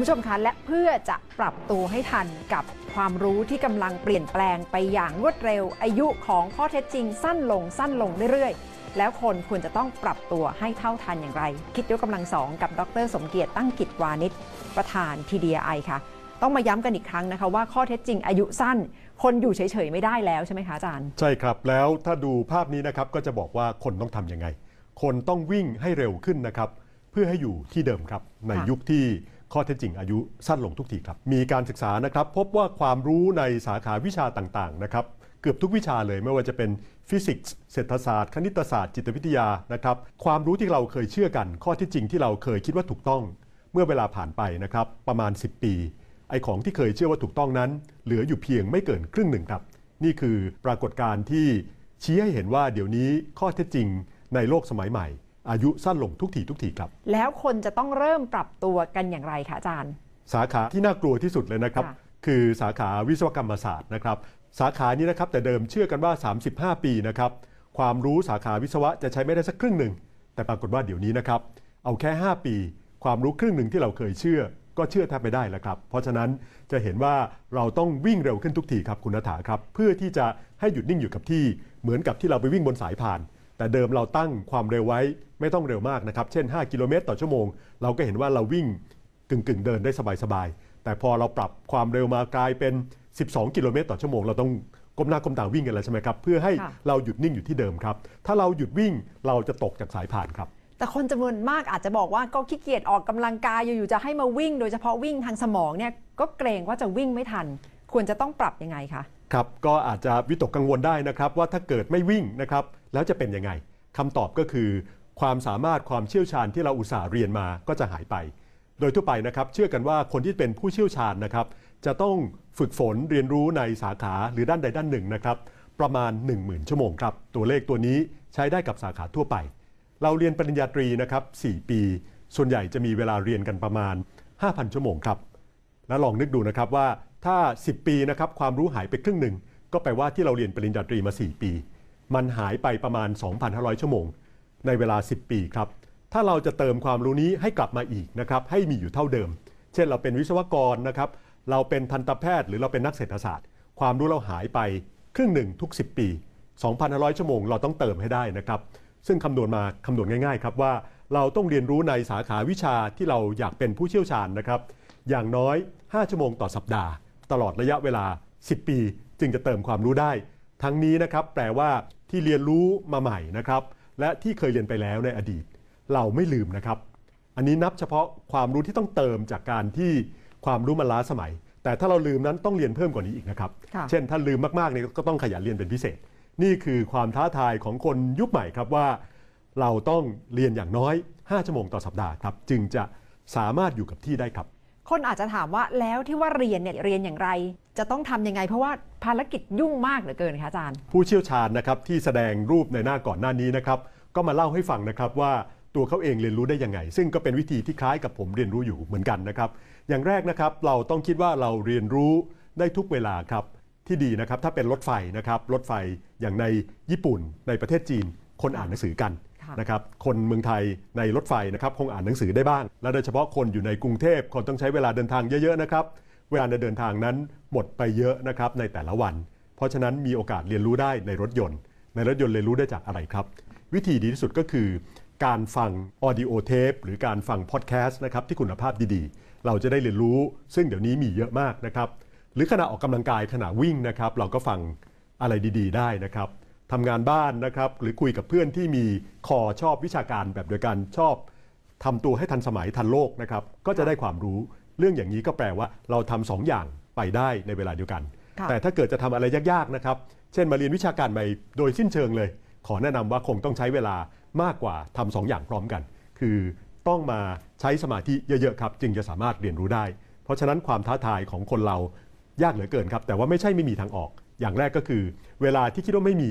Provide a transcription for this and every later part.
คุณผู้ชมคะและเพื่อจะปรับตัวให้ทันกับความรู้ที่กำลังเปลี่ยนแปลงไปอย่างรวดเร็ว อายุของข้อเท็จจริงสั้นลงสั้นลงเรื่อยๆ แล้วคนควรจะต้องปรับตัวให้เท่าทันอย่างไร คิดยกกำลังสองกับดร สมเกียรติตั้งกิจวานิชประธาน TDI ค่ะ ต้องมาย้ำกันอีกครั้งนะคะว่าข้อเท็จจริงอายุสั้น คนอยู่เฉยๆไม่ได้แล้วใช่ไหมคะอาจารย์ ใช่ครับแล้วถ้าดูภาพนี้นะครับก็จะบอกว่าคนต้องทำยังไง คนต้องวิ่งให้เร็วขึ้นนะครับ เพื่อให้อยู่ที่เดิมครับ ในค่ะยุคที่ข้อเท็จจริงอายุสั้นลงทุกทีครับ มีการศึกษานะครับ พบว่าความรู้ในสาขาวิชาต่างๆนะครับเกือบทุกวิชาเลยไม่ว่าจะเป็นฟิสิกส์เศรษฐศาสตร์ คณิตศาสตร์ จิตวิทยานะครับความรู้ที่เราเคยเชื่อกัน ข้อเท็จจริงที่เราเคยคิดว่าถูกต้อง เมื่อเวลาผ่านไปนะครับประมาณ 10 ปี ไอ้ของที่เคยเชื่อว่าถูกต้องนั้น เหลืออยู่เพียงไม่เกินครึ่งหนึ่งครับ นี่คือปรากฏการณ์ที่ชี้ให้เห็นว่าเดี๋ยวนี้ข้อเท็จจริงในโลกสมัยใหม่ อายุสั้นลงทุกทีทุกทีครับ แล้วคนจะต้องเริ่มปรับตัวกันอย่างไรคะอาจารย์ สาขาที่น่ากลัวที่สุดเลยนะครับ ค่ะ คือสาขาวิศวกรรมศาสตร์นะครับ สาขานี้นะครับแต่เดิมเชื่อกันว่า 35 ปีนะครับความรู้สาขาวิศวะจะใช้ไม่ได้สักครึ่งหนึ่ง แต่ปรากฏว่าเดี๋ยวนี้นะครับ เอาแค่ 5 ปี ความรู้ครึ่งหนึ่งที่เราเคยเชื่อ ก็เชื่อแทบไม่ได้แล้วครับ เพราะฉะนั้นจะเห็นว่าเราต้องวิ่งเร็วขึ้นทุกทีครับคุณนัฐาครับ เพื่อที่จะให้หยุดนิ่งอยู่กับที่เหมือนกับที่เราไปวิ่งบนสายพาน แต่เดิมเราตั้งความเร็วไว้ไม่ต้องเร็วมากนะครับ เช่น 5 กิโลเมตรต่อชั่วโมง เราก็เห็นว่าเราวิ่งกึ่งกึ่งๆเดินได้สบายๆ แต่พอเราปรับความเร็วมากลายเป็น 12 กิโลเมตรต่อชั่วโมง เราต้องก้มหน้าก้มตาวิ่งกันแล้วใช่ไหมครับ เพื่อให้ค่ะเราหยุดนิ่งอยู่ที่เดิมครับ ถ้าเราหยุดวิ่งเราจะตกจากสายพานครับ แต่คนจำนวนมากอาจจะบอกว่าก็ขี้เกียจออกกำลังกายอยู่ๆจะให้มาวิ่ง โดยเฉพาะวิ่งทางสมองเนี่ยก็เกรงว่าจะวิ่งไม่ทัน ควรจะต้องปรับยังไงคะครับก็อาจจะวิตกกังวลได้นะครับว่าถ้าเกิดไม่วิ่งนะครับ แล้วจะเป็นยังไงคำตอบก็คือ ความสามารถความเชี่ยวชาญที่เราอุตส่าห์เรียนมาก็จะหายไป โดยทั่วไปนะครับ เชื่อกันว่าคนที่เป็นผู้เชี่ยวชาญนะครับ จะต้องฝึกฝนเรียนรู้ในสาขาหรือด้านใดด้านหนึ่งนะครับ ประมาณ 10,000 ชั่วโมงครับ ตัวเลขตัวนี้ใช้ได้กับสาขาทั่วไป เราเรียนปริญญาตรีนะครับ 4 ปี ส่วนใหญ่จะมีเวลาเรียนกันประมาณ 5,000 ชั่วโมงครับ แล้วลองนึกดูนะครับว่าถ้า 10 ปีนะครับความรู้หายไปครึ่งหนึ่งก็แปลว่าที่เราเรียนปริญญาตรีมา 4 ปี มันหายไปประมาณ 2,500 ชั่วโมง ในเวลา 10 ปีครับ ถ้าเราจะเติมความรู้นี้ให้กลับมาอีกนะครับให้มีอยู่เท่าเดิม เช่นเราเป็นวิศวกรนะครับเราเป็นทันตแพทย์หรือเราเป็นนักเศรษฐศาสตร์ ความรู้เราหายไปครึ่งหนึ่งทุก 10 ปี 2,500 ชั่วโมงเราต้องเติมให้ได้นะครับซึ่งคำนวณมาคำนวณง่ายๆครับว่าเราต้องเรียนรู้ในสาขาวิชาที่เราอยากเป็นผู้เชี่ยวชาญนะครับอย่างน้อย 5 ชั่วโมงต่อสัปดาห์ ตลอดระยะเวลา 10 ปี จึงจะเติมความรู้ได้ ทั้งนี้นะครับแปลว่าที่เรียนรู้มาใหม่นะครับ และที่เคยเรียนไปแล้วในอดีต เราไม่ลืมนะครับ อันนี้นับเฉพาะความรู้ที่ต้องเติมจากการที่ความรู้มันล้าสมัย แต่ถ้าเราลืมนั้นต้องเรียนเพิ่มกว่านี้อีกนะครับค่ะเช่นถ้าลืมมากๆเนี่ยก็ต้องขยันเรียนเป็นพิเศษ นี่คือความท้าทายของคนยุคใหม่ครับว่า เราต้องเรียนอย่างน้อย 5 ชั่วโมงต่อสัปดาห์ครับ จึงจะสามารถอยู่กับที่ได้ครับ คนอาจจะถามว่าแล้วที่ว่าเรียนเนี่ยเรียนอย่างไร จะต้องทำยังไง เพราะว่าภารกิจยุ่งมากเหลือเกินค่ะอาจารย์ ผู้เชี่ยวชาญนะครับที่แสดงรูปในหน้าก่อนหน้านี้นะครับก็มาเล่าให้ฟังนะครับว่าตัวเขาเองเรียนรู้ได้ยังไง ซึ่งก็เป็นวิธีที่คล้ายกับผมเรียนรู้อยู่เหมือนกันนะครับอย่างแรกนะครับเราต้องคิดว่าเราเรียนรู้ได้ทุกเวลาครับที่ดีนะครับถ้าเป็นรถไฟนะครับรถไฟอย่างในญี่ปุ่นในประเทศจีน คนอ่านหนังสือกัน นะครับคนเมืองไทยในรถไฟนะครับคงอ่านหนังสือได้บ้าง และโดยเฉพาะคนอยู่ในกรุงเทพคนต้องใช้เวลาเดินทางเยอะๆนะครับเวลาในเดินทางนั้นหมดไปเยอะนะครับในแต่ละวัน เพราะฉะนั้นมีโอกาสเรียนรู้ได้ในรถยนต์ ในรถยนต์เรียนรู้ได้จากอะไรครับ วิธีดีที่สุดก็คือ การฟังออดิโอเทปหรือการฟังพอดแคสต์นะครับที่คุณภาพดีๆ เราจะได้เรียนรู้ ซึ่งเดี๋ยวนี้มีเยอะมากนะครับหรือขณะออกกำลังกายขณะวิ่งนะครับเราก็ฟังอะไรดีๆ ได้นะครับ ทำงานบ้านนะครับหรือคุยกับเพื่อนที่มีคอชอบวิชาการแบบเดียวกันชอบทำตัวให้ทันสมัยทันโลกนะครับก็จะได้ความรู้เรื่องอย่างนี้ก็แปลว่าเราทำสองอย่างไปได้ในเวลาเดียวกันค่ะแต่ถ้าเกิดจะทำอะไรยากๆนะครับ เช่นมาเรียนวิชาการใหม่โดยสิ้นเชิงเลย ขอแนะนำว่าคงต้องใช้เวลามากกว่าทำสองอย่างพร้อมกัน คือต้องมาใช้สมาธิเยอะๆครับจึงจะสามารถเรียนรู้ได้ เพราะฉะนั้นความท้าทายของคนเรายากเหลือเกินครับ แต่ว่าไม่ใช่ไม่มีทางออก อย่างแรกก็คือ เวลาที่คิดว่าไม่มี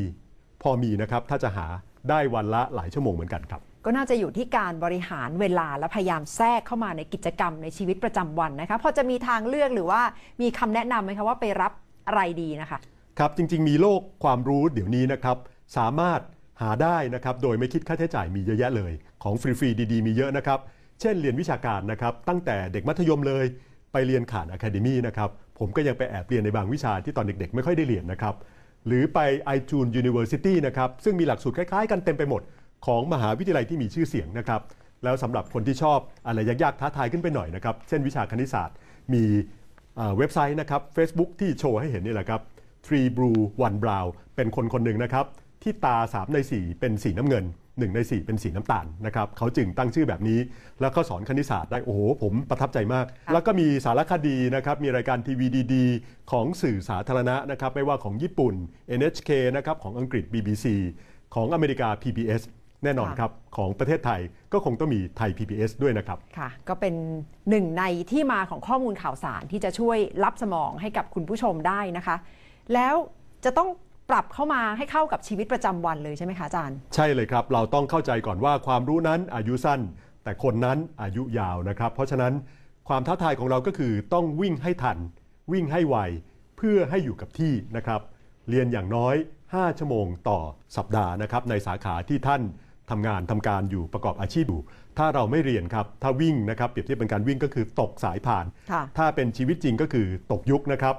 พอมีนะครับถ้าจะหาได้วันละหลายชั่วโมงเหมือนกันครับ ก็น่าจะอยู่ที่การบริหารเวลาและพยายามแทรกเข้ามาในกิจกรรมในชีวิตประจำวันนะคะพอจะมีทางเลือกหรือว่ามีคำแนะนำไหมคะว่าไปรับอะไรดีนะคะ ครับจริง ๆ มีโลกความรู้เดี๋ยวนี้นะครับ สามารถหาได้นะครับโดยไม่คิดค่าใช้จ่ายมีเยอะแยะเลย ของฟรีๆดีๆ มีเยอะนะครับ เช่นเรียนวิชาการนะครับ ตั้งแต่เด็กมัธยมเลยไปเรียนขานอะคาเดมีนะครับผมก็ยังไปแอบเรียนในบางวิชาที่ตอนเด็ก ๆ ไม่ค่อยได้เรียนนะครับ หรือไป iTunes University นะครับซึ่งมีหลักสูตรคล้ายๆ กันเต็มไปหมด ของมหาวิทยาลัยที่มีชื่อเสียงนะครับแล้วสำหรับคนที่ชอบอะไรยากๆท้าทายขึ้นไปหน่อยนะครับเช่นวิชาคณิตศาสตร์ มีเอ่อเว็บไซต์นะครับ Facebook ที่โชว์ให้เห็นนี่แหละครับ Three Blue One Brown เป็นคนคนหนึ่งนะครับที่ตา 3 ใน 4 เป็นสีน้ำเงิน 1 ใน 4 เป็นสีน้ำตาลนะครับเขาจึงตั้งชื่อแบบนี้ แล้วก็สอนคณิตศาสตร์ได้โอ้โหผมประทับใจมาก แล้วก็มีสารคดีนะครับมีรายการทีวีดีๆ ของสื่อสาธารณะนะครับไม่ว่าของญี่ปุ่น NHK นะครับของอังกฤษ BBC ของอเมริกา PBS แน่นอนค่ะครับของประเทศไทยก็คงต้องมีไทย PBS ด้วยนะครับ ค่ะ ก็เป็นหนึ่งในที่มาของข้อมูลข่าวสารที่จะช่วยรับสมองให้กับคุณผู้ชมได้นะคะ แล้วจะต้อง ปรับเข้ามาให้เข้ากับชีวิตประจำวันเลยใช่ไหมคะอาจารย์ ใช่เลยครับ เราต้องเข้าใจก่อนว่าความรู้นั้นอายุสั้น แต่คนนั้นอายุยาวนะครับ เพราะฉะนั้นความท้าทายของเราก็คือต้องวิ่งให้ทัน วิ่งให้ไวเพื่อให้อยู่กับที่นะครับ เรียนอย่างน้อย 5 ชั่วโมงต่อสัปดาห์นะครับ ในสาขาที่ท่านทำงานทำการอยู่ประกอบอาชีพอยู่ ถ้าเราไม่เรียนครับ ถ้าวิ่งนะครับเปรียบเทียบเป็นการวิ่งก็คือตกสายผ่านค่ะถ้าเป็นชีวิตจริงก็คือตกยุคนะครับ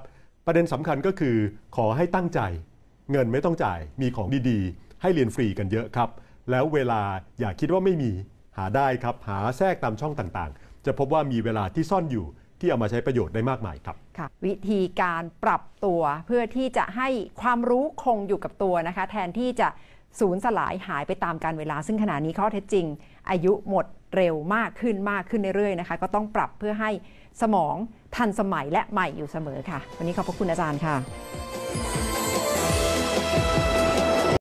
ประเด็นสำคัญก็คือขอให้ตั้งใจ เงินไม่ต้องจ่าย มีของดีๆ ให้เรียนฟรีกันเยอะครับ แล้วเวลาอย่าคิดว่าไม่มีหาได้ครับ หาแทรกตามช่องต่างๆ จะพบว่ามีเวลาที่ซ่อนอยู่ที่เอามาใช้ประโยชน์ได้มากมายครับค่ะ วิธีการปรับตัวเพื่อที่จะให้ความรู้คงอยู่กับตัวนะคะ แทนที่จะสูญสลายหายไปตามการเวลา ซึ่งขณะนี้ข้อเท็จจริง อายุหมดเร็วมากขึ้นมากขึ้นเรื่อยๆนะคะ ก็ต้องปรับเพื่อให้สมองทันสมัยและใหม่อยู่เสมอค่ะ วันนี้ขอบพระคุณอาจารย์ค่ะ